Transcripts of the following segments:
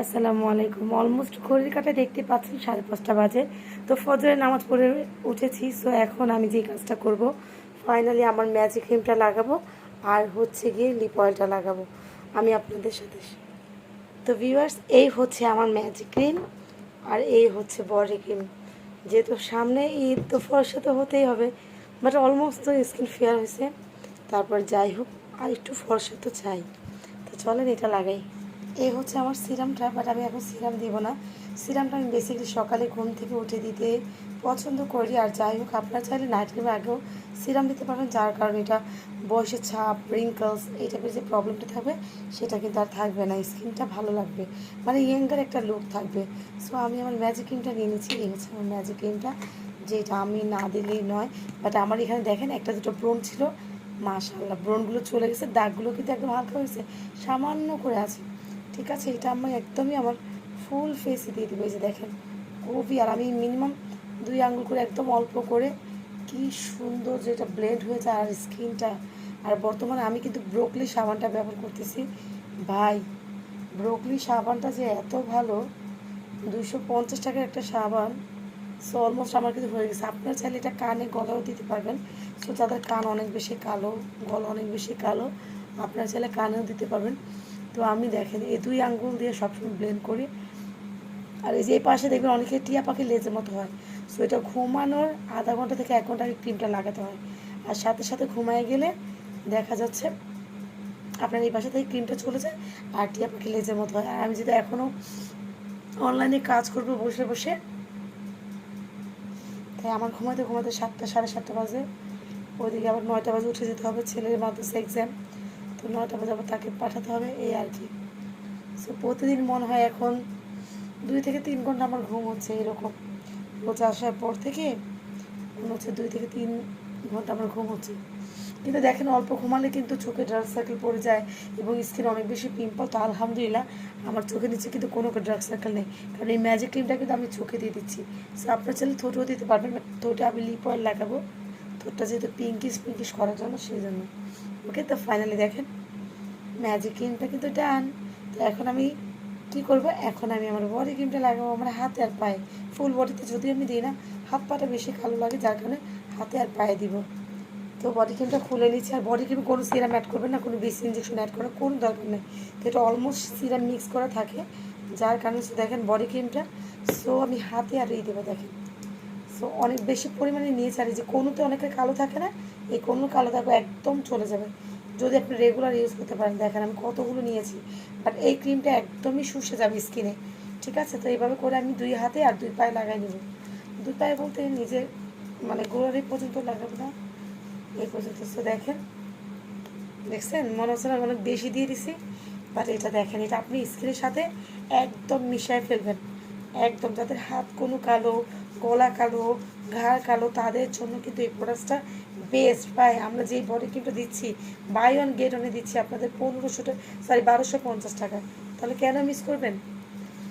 আসসালামু আলাইকুম। অলমোস্ট ঘড়ির কাটা দেখতে পাচ্ছেন, সাড়ে পাঁচটা বাজে। তো ফজরের নামাজ পড়ে উঠেছি সো এখন আমি যে কাজটা করব ফাইনালি আমার ম্যাজিক ক্রিমটা লাগাবো, আর হচ্ছে গিয়ে লিপ অয়েলটা লাগাবো। আমি আপনাদের সাথে তো ভিউয়ার্স এই হচ্ছে আমার ম্যাজিক ক্রিম আর এই হচ্ছে বডি ক্রিম যেহেতু সামনে ঈদ, তো ফর্সা তো হতেই হবে বাট অলমোস্ট তো স্কিন ফেয়ার হয়েছে। তারপর যাই হোক, আর একটু ফর্সা তো চাই। তো চলেন এটা লাগাই। এই হচ্ছে আমার সিরামটা বাট আমি এখন সিরাম দিব না। সিরামটা আমি বেসিক্যালি সকালে ঘুম থেকে উঠে দিতে পছন্দ করি, আর যাই হোক, আপনারা চাইলে নাইট ক্রিমের আগেও সিরাম দিতে পারবেন যার কারণে এটা বয়সের ছাপ রিঙ্কলস এই টাইপের যে প্রবলেমটা থাকবে, সেটা কিন্তু আর থাকবে না। স্কিনটা ভালো লাগবে। মানে ইয়ঙ্গার একটা লুক থাকবে। সো আমি আমার ম্যাজিক ক্রিমটা নিয়ে নিচ্ছি। এই হচ্ছে আমার ম্যাজিক ক্রিমটা যেটা আমি না দিলেই নয়। বাট আমার এখানে দেখেন, একটা দুটো ব্রণ ছিল। মাশাল্লাহ ব্রণগুলো চলে গেছে, দাগগুলো কিন্তু একদম হালকা হয়েছে। সামান্য করে আছে। ঠিক আছে? এটা আমি একদমই আমার ফুল ফেসে দিয়ে দেবো। এই যে দেখেন খুবই আর আমি মিনিমাম দুই আঙ্গুল করে একদম অল্প করে, কি সুন্দর যেটা ব্লেড হয়ে যায় আর স্কিনটা। আর বর্তমানে আমি কিন্তু ব্রোকলি সাবানটা ব্যবহার করতেছি। ভাই ব্রোকলি সাবানটা যে এত ভালো দুশো পঞ্চাশ টাকার একটা সাবান সো অলমোস্ট আমার কিন্তু হয়ে গেছে। আপনারা চাইলে এটা কানে গলাও দিতে পারবেন। সো যাদের কান অনেক বেশি কালো, গলা অনেক বেশি কালো, আপনারা চাইলে কানেও দিতে পারবেন। তো আমি দেখেন, এই দুই আঙ্গুল দিয়ে সবসময় ব্লেন্ড করি। আর এই যে এই পাশে দেখবেন অনেকে টিয়া পাখি লেজের মতো হয়। সো এটা ঘুমানোর আধা ঘণ্টা থেকে এক ঘণ্টা আগে ক্রিমটা লাগাতে হয়। আর সাথে সাথে ঘুমায় গেলে দেখা যাচ্ছে আপনার এই পাশে থেকে ক্রিমটা চলে যায় আর টিয়া পাখি লেজের মতো হয়। আর আমি যদি এখনও অনলাইনে কাজ করব বসে বসে, তাই আমার ঘুমাতে ঘুমাতে সাতটা, সাড়ে সাতটা বাজে। ওইদিকে আবার নয়টা বাজে উঠে যেতে হবে, ছেলের মাদ্রাসা এক্সাম তো নয়টা বাজে তাকে পাঠাতে হবে এই আর কি। সো প্রতিদিন মনে হয় এখন দুই থেকে তিন ঘণ্টা আমার ঘুম হচ্ছে এরকম। রোজ আসার পর থেকে মনে হচ্ছে দুই থেকে তিন ঘণ্টা আমার ঘুম হচ্ছে। কিন্তু দেখেন, অল্প ঘুমালে কিন্তু চোখে ডার্ক সার্কেল পড়ে যায় এবং স্কিন অনেক বেশি পিম্পল তো আলহামদুলিল্লাহ আমার চোখের নিচে কিন্তু কোনো ড্রাগ সার্কেল নেই। কারণ এই ম্যাজিক ক্রিমটা কিন্তু আমি চোখে দিয়ে দিচ্ছি। সো আপনার চাইলে ঠোঁটেও দিতে পারবেন থোটে আমি লিপ অয়েল লাগাবো। ঠোঁটটা যেহেতু পিঙ্কিশ পিঙ্কিশ করার জন্য, সেই জন্য। ওকে, তো ফাইনালি দেখেন ম্যাজিক ক্রিমটা কিন্তু ডান তো এখন আমি কি করব? এখন আমি আমার বডি ক্রিমটা লাগাবো, আমার হাতে আর পায়ে। ফুল বডিতে যদি আমি দিই না, হাত পাটা বেশি কালো লাগে, যার কারণে হাতে আর পায়ে দিব। তো বডি ক্রিমটা খুলে নিচ্ছি, আর বডি ক্রিমে কোনো সিরাম অ্যাড করবেন না, কোনো বেশি ইঞ্জেকশন অ্যাড করার কোনো দরকার নেই। তো এটা অলমোস্ট সিরাম মিক্স করা থাকে, যার কারণে দেখেন বডি ক্রিমটা সো আমি হাতে আর এই দেবো, দেখেন। সো অনেক বেশি পরিমাণে আর এই যে কোনোতে অনেকের কালো থাকে না, এই কোনো কালো থাকবে একদম চলে যাবে। যদি আপনি রেগুলার ইউজ করতে পারেন, দেখেন আমি কতগুলো নিয়েছি। বাট এই ক্রিমটা একদমই শুষে যাবে স্কিনে ঠিক আছে? তো এইভাবে করে আমি দুই হাতে আর দুই পায়ে লাগাই নেব। দুই পায়ে বলতে নিজের মানে গোড়ারি পর্যন্ত লাগাবো না। এই পর্যন্ত। তো দেখেন, দেখছেন? মনে হচ্ছে না অনেক বেশি দিয়ে দিছি। বাট এটা দেখেন, এটা আপনি স্কিনের সাথে একদম মিশায় ফেলবেন। একদম যাদের হাত কোনো কালো গলা কালো, ঘাড় কালো, তাদের জন্য কিন্তু এই প্রোডাক্টটা বেস্ট পাই আমরা যেই বডি ক্রিমটা দিচ্ছি বাই ওয়ান গেট ওয়ানে দিচ্ছি, আপনাদের পনেরোশো সরি বারোশো পঞ্চাশ টাকা। তাহলে কেন মিস করবেন?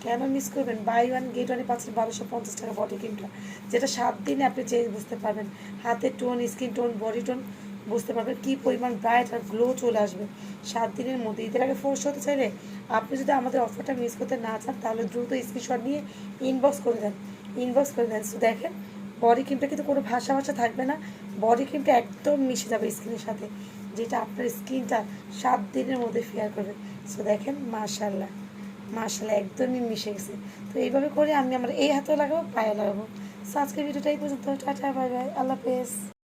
কেন মিস করবেন? বাই ওয়ান গেট ওয়ানে পাচ্ছেন বারোশো পঞ্চাশ টাকা বডি ক্রিমটা যেটা সাত দিনে আপনি চেঞ্জ বুঝতে পারবেন, হাতের tone skin tone body tone বুঝতে পারবেন কী পরিমাণ ব্রাইট আর গ্লো চলে আসবে। সাত দিনের মধ্যে। ঈদের আগে ফোর্স হতে চাইলে আপনি যদি আমাদের অফারটা মিস করতে না চান, তাহলে দ্রুত স্ক্রিনশট নিয়ে ইনবক্স করে দেন। ইনবক্স করে দেন সো দেখেন বডি ক্রিমটা কিন্তু কোনো ভাষা ভাষা থাকবে না। বডি ক্রিমটা একদম মিশে যাবে স্কিনের সাথে, যেটা আপনার স্কিনটা সাত দিনের মধ্যে ফেয়ার করবে। সো দেখেন মাশাল্লাহ মাশাল্লাহ একদমই মিশে গেছে। তো এইভাবে করে আমি আমার এই হাতেও লাগাবো পায়ে লাগাবো। সো আজকের ভিডিওটা এই পর্যন্ত। টাটা বাই বাই আল্লাহ হাফেজ।